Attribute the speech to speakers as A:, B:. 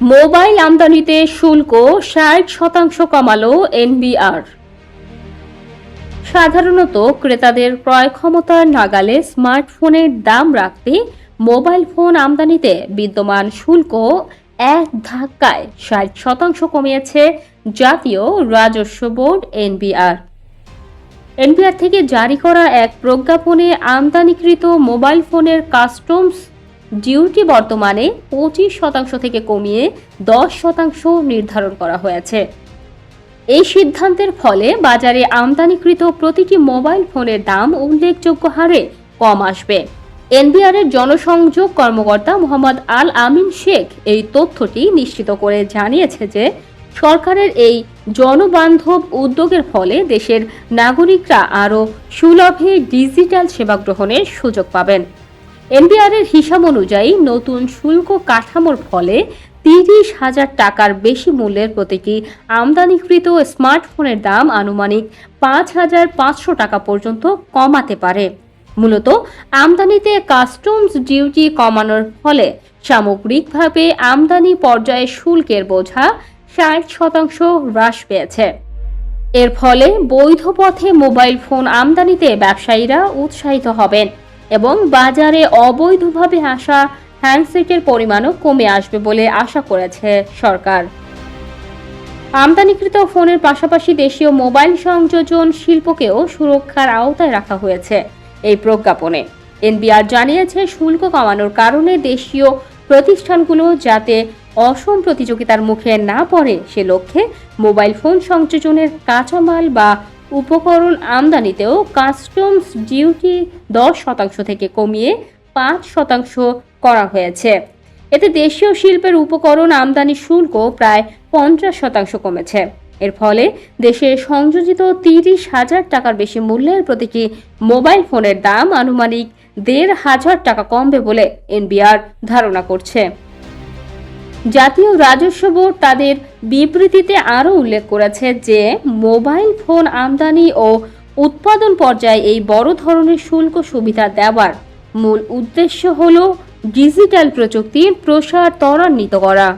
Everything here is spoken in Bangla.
A: মোবাইল আমদানিতে শুল্ক ষাট শতাংশ কমালো এনবিআর। সাধারণত ক্রেতাদের ক্রয় ক্ষমতার নাগালে স্মার্টফোনের দাম রাখতে মোবাইল ফোন আমদানিতে বিদ্যমান শুল্ক এক ধাক্কায় ষাট শতাংশ কমিয়েছে জাতীয় রাজস্ব বোর্ড এনবিআর। এনবিআর থেকে জারি করা এক প্রজ্ঞাপনে আমদানিকৃত মোবাইল ফোনের কাস্টমস ডিউটি বর্তমানে পঁচিশ শতাংশ থেকে কমিয়ে দশ শতাংশ নির্ধারণ করা হয়েছে। এই সিদ্ধান্তের ফলে বাজারে আমদানিকৃত প্রতিটি মোবাইল ফোনের দাম উল্লেখযোগ্য হারে কম আসবে। এনবিআর এর জনসংযোগ কর্মকর্তা মোহাম্মদ আল আমিন শেখ এই তথ্যটি নিশ্চিত করে জানিয়েছে যে, সরকারের এই জনবান্ধব উদ্যোগের ফলে দেশের নাগরিকরা আরও সুলভে ডিজিটাল সেবা গ্রহণের সুযোগ পাবেন। এনবিআর এর হিসাব অনুযায়ী নতুন শুল্ক কাঠামোর ফলে তিরিশ হাজার টাকার বেশি মূল্যের প্রতিটি আমদানিকৃত স্মার্টফোনের দাম আনুমানিক পাঁচ হাজার পাঁচশো টাকা পর্যন্ত কমাতে পারে। মূলত আমদানিতে কাস্টমস ডিউটি কমানোর ফলে সামগ্রিকভাবে আমদানি পর্যায়ে শুল্কের বোঝা ষাট শতাংশ হ্রাস পেয়েছে। এর ফলে বৈধ পথে মোবাইল ফোন আমদানিতে ব্যবসায়ীরা উৎসাহিত হবেন। এবং বাজারে অবৈধভাবে আসা হ্যান্ডসেটের পরিমাণও কমে আসবে বলে আশা করেছে সরকার। আমদানিকৃত ফোনের পাশাপাশি দেশীয় মোবাইল সংযোজন শিল্পকেও সুরক্ষার আওতায় রাখা হয়েছে এই প্রজ্ঞাপনে। এনবিআর জানিয়েছে, শুল্ক কমানোর কারণে দেশীয় প্রতিষ্ঠানগুলো যাতে অসম প্রতিযোগিতার মুখে না পড়ে, সে লক্ষ্যে মোবাইল ফোন সংযোজনের কাঁচামাল বা উপকরণ আমদানিতেও কাস্টমস ডিউটি দশ শতাংশ থেকে কমিয়ে পাঁচ শতাংশ করা হয়েছে। এতে দেশীয় শিল্পের উপকরণ আমদানি শুল্ক প্রায় পঞ্চাশ শতাংশ কমেছে। এর ফলে দেশে সংযোজিত তিরিশ হাজার টাকার বেশি মূল্যের প্রতিটি মোবাইল ফোনের দাম আনুমানিক দেড় হাজার টাকা কমবে বলে এনবিআর ধারণা করছে। জাতীয় রাজস্ব বোর্ড তাদের বিবৃতিতে আরও উল্লেখ করেছে যে, মোবাইল ফোন আমদানি ও উৎপাদন পর্যায়ে এই বড় ধরনের শুল্ক সুবিধা দেওয়ার মূল উদ্দেশ্য হল ডিজিটাল প্রযুক্তির প্রসার ত্বরান্বিত করা।